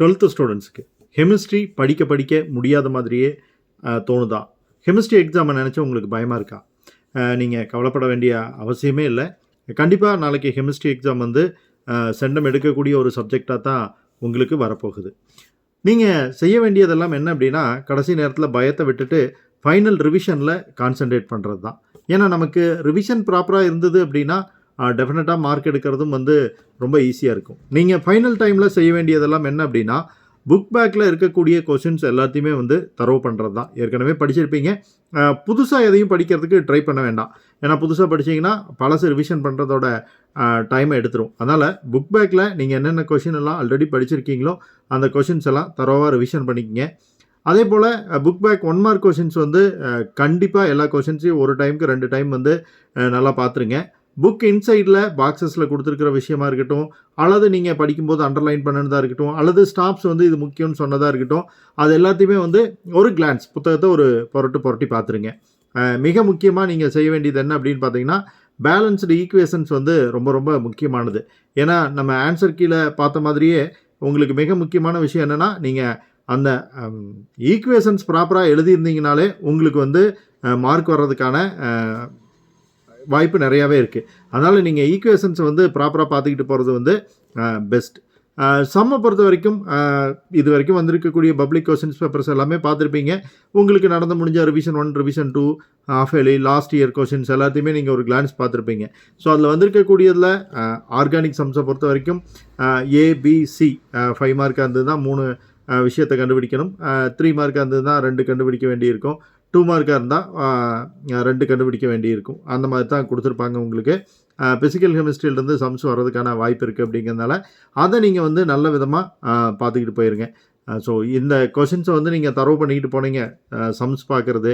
Twelfth ஸ்டூடெண்ட்ஸுக்கு chemistry படிக்க படிக்க முடியாத மாதிரியே தோணுதான் தோணுதா? கெமிஸ்ட்ரி எக்ஸாமை நினச்சி உங்களுக்கு பயமாக இருக்கா? நீங்கள் கவலைப்பட வேண்டிய அவசியமே இல்லை. கண்டிப்பாக நாளைக்கு கெமிஸ்ட்ரி எக்ஸாம் வந்து செண்டம் எடுக்கக்கூடிய ஒரு சப்ஜெக்டாக தான் உங்களுக்கு வரப்போகுது. நீங்கள் செய்ய வேண்டியதெல்லாம் என்ன அப்படின்னா கடைசி நேரத்தில் பயத்தை விட்டுட்டு ஃபைனல் ரிவிஷனில் கான்சென்ட்ரேட் பண்ணுறது தான் ஏன்னா நமக்கு ரிவிஷன் ப்ராப்பராக இருந்தது அப்படின்னா டெஃபினட்டாக மார்க் எடுக்கிறதும் வந்து ரொம்ப ஈஸியாக இருக்கும். நீங்கள் ஃபைனல் டைமில் செய்ய வேண்டியதெல்லாம் என்ன அப்படின்னா புக் பேக்கில் இருக்கக்கூடிய கொஷின்ஸ் எல்லாத்தையுமே வந்து தரவு பண்ணுறது தான். ஏற்கனவே படிச்சிருப்பீங்க. புதுசாக எதையும் படிக்கிறதுக்கு ட்ரை பண்ண வேண்டாம். ஏன்னா புதுசாக படிச்சீங்கன்னா பழசு ரிவிஷன் பண்ணுறதோட டைமை எடுத்துரும். அதனால் புக் பேக்கில் நீங்கள் என்னென்ன கொஷின் எல்லாம் ஆல்ரெடி படிச்சிருக்கீங்களோ அந்த கொஷின்ஸ் எல்லாம் தரோவாக ரிவிஷன் பண்ணிக்கிங்க. அதே போல் book back one mark questions வந்து கண்டிப்பாக எல்லா கொஷின்ஸையும் ஒரு டைமுக்கு ரெண்டு டைம் வந்து நல்லா பார்த்துருங்க புக் இன்சைடில் பாக்ஸஸில் கொடுத்துருக்கிற விஷயமா இருக்கட்டும் அல்லது நீங்கள் படிக்கும்போது அண்டர்லைன் பண்ணதாக இருக்கட்டும் அல்லது ஸ்டாப்ஸ் வந்து இது முக்கியம்னு சொன்னதாக இருக்கட்டும் அது எல்லாத்தையுமே வந்து ஒரு கிளான்ஸ் புத்தகத்தை ஒரு புரட்டு புரட்டி பார்த்துருங்க. மிக முக்கியமாக நீங்கள் செய்ய வேண்டியது என்ன அப்படின்னு பார்த்தீங்கன்னா பேலன்ஸ்டு ஈக்குவேஷன்ஸ் வந்து ரொம்ப ரொம்ப முக்கியமானது. ஏன்னா நம்ம ஆன்சர் கீழே பார்த்த மாதிரியே உங்களுக்கு மிக முக்கியமான விஷயம் என்னென்னா நீங்கள் அந்த ஈக்குவேஷன்ஸ் ப்ராப்பராக எழுதியிருந்தீங்கனாலே உங்களுக்கு வந்து மார்க் வர்றதுக்கான வாய்ப்பு நிறையாவே இருக்குது அதனால் நீங்கள் ஈக்குவேஷன்ஸ் வந்து ப்ராப்பராக பார்த்துக்கிட்டு போகிறது வந்து பெஸ்ட் சம்மை பொறுத்த வரைக்கும் இது வரைக்கும் வந்திருக்கக்கூடிய பப்ளிக் கொஸ்டின்ஸ் பேப்பர்ஸ் எல்லாமே பார்த்துருப்பீங்க. உங்களுக்கு நடந்து முடிஞ்ச revision one revision two half yearly last year questions எல்லாத்தையுமே நீங்கள் ஒரு கிளான்ஸ் பார்த்துருப்பீங்க. ஸோ அதில் வந்திருக்கக்கூடியதில் ஆர்கானிக் சம்ஸை பொறுத்த வரைக்கும் ஏபிசி ஃபைவ் மார்க்காக இருந்தது தான் மூணு விஷயத்தை கண்டுபிடிக்கணும். த்ரீ மார்க்காக இருந்தது தான் ரெண்டு கண்டுபிடிக்க வேண்டியிருக்கும். டூ மார்க்காக இருந்தால் ரெண்டு கண்டுபிடிக்க வேண்டியிருக்கும். அந்த மாதிரி தான் கொடுத்துருப்பாங்க உங்களுக்கு. ஃபிசிக்கல் கெமிஸ்ட்ரியிலேருந்து சம்ஸ் வர்றதுக்கான வாய்ப்பு இருக்குது அப்படிங்கிறதுனால அதை நீங்கள் வந்து நல்ல விதமாக பார்த்துக்கிட்டு போயிருங்க. ஸோ இந்த கொஷின்ஸை வந்து நீங்கள் தரவு பண்ணிக்கிட்டு போனீங்க. சம்ஸ் பார்க்குறது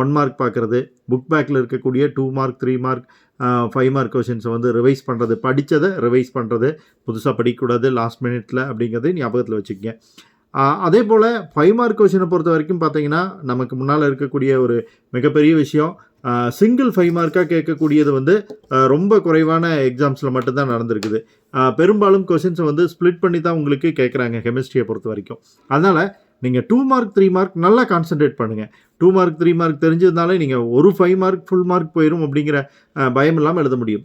ஒன் மார்க் பார்க்குறது புக் பேக்கில் இருக்கக்கூடிய two mark three mark five mark கொஷின்ஸை வந்து ரிவைஸ் பண்ணுறது படித்ததை ரிவைஸ் பண்ணுறது புதுசாக படிக்கக்கூடாது லாஸ்ட் மினிட்ல அப்படிங்கிறது ஞாபகத்தில் வச்சுக்கோங்க. அதே போல் ஃபைவ் மார்க் கொஷினை பொறுத்த வரைக்கும் பார்த்தீங்கன்னா நமக்கு முன்னால் இருக்கக்கூடிய ஒரு மிகப்பெரிய விஷயம் சிங்கிள் ஃபைவ் மார்க்காக கேட்கக்கூடியது வந்து ரொம்ப குறைவான எக்ஸாம்ஸில் மட்டும்தான் நடந்திருக்குது. பெரும்பாலும் கொஷின்ஸை வந்து ஸ்ப்ளிட் பண்ணி தான் உங்களுக்கு கேட்குறாங்க கெமிஸ்ட்ரியை பொறுத்த வரைக்கும். அதனால் நீங்கள் டூ மார்க் த்ரீ மார்க் நல்லா கான்சென்ட்ரேட் பண்ணுங்கள் டூ மார்க் த்ரீ மார்க் தெரிஞ்சதுனாலே நீங்கள் ஒரு ஃபைவ் மார்க் ஃபுல் மார்க் போயிடும் அப்படிங்கிற பயம் இல்லாமல் எழுத முடியும்.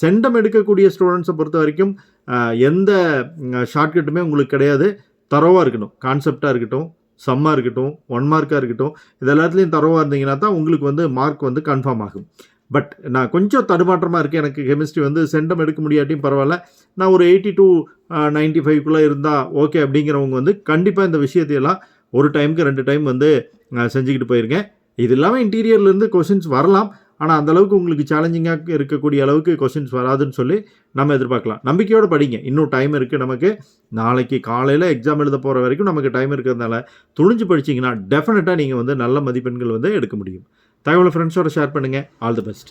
செண்டம் எடுக்கக்கூடிய ஸ்டூடெண்ட்ஸை பொறுத்த வரைக்கும் எந்த ஷார்ட்கட்டுமே உங்களுக்கு கிடையாது. தரவாக இருக்கணும். கான்செப்டாக இருக்கட்டும் சம்மாக இருக்கட்டும் ஒன் மார்க்காக இருக்கட்டும் இது எல்லாத்துலேயும் தரவாக இருந்தீங்கன்னா தான் உங்களுக்கு வந்து மார்க் வந்து கன்ஃபார்ம் ஆகும். பட் நான் கொஞ்சம் தடுமாற்றமாக இருக்கேன். எனக்கு கெமிஸ்ட்ரி வந்து சென்டம் எடுக்க முடியாட்டியும் பரவாயில்ல. நான் ஒரு எயிட்டி டூ நைன்ட்டி ஃபைவ்க்குள்ளே இருந்தால் ஓகே அப்படிங்கிறவங்க வந்து கண்டிப்பாக இந்த விஷயத்தையெல்லாம் ஒரு டைமுக்கு ரெண்டு டைம் வந்து செஞ்சுக்கிட்டு போயிருக்கேன் இது இல்லாமல் இன்டீரியர்லேருந்து கொஷின்ஸ் வரலாம். ஆனால் அந்த அளவுக்கு உங்களுக்கு சேலஞ்சிங்காக இருக்கக்கூடிய அளவுக்கு கொஷின்ஸ் வராதுன்னு சொல்லி நம்ம எதிர்பார்க்கலாம். நம்பிக்கையோடு படிங்க. இன்னும் டைம் இருக்குது நமக்கு நாளைக்கு காலையில் எக்ஸாம் எழுத போகிற வரைக்கும் நமக்கு டைம் இருக்கிறதுனால துணிஞ்சு படிச்சிங்கன்னா டெஃபினட்டாக நீங்கள் வந்து நல்ல மதிப்பெண்கள் வந்து எடுக்க முடியும். தகவலை ஃப்ரெண்ட்ஸோட ஷேர் பண்ணுங்கள் ஆல் தி பெஸ்ட்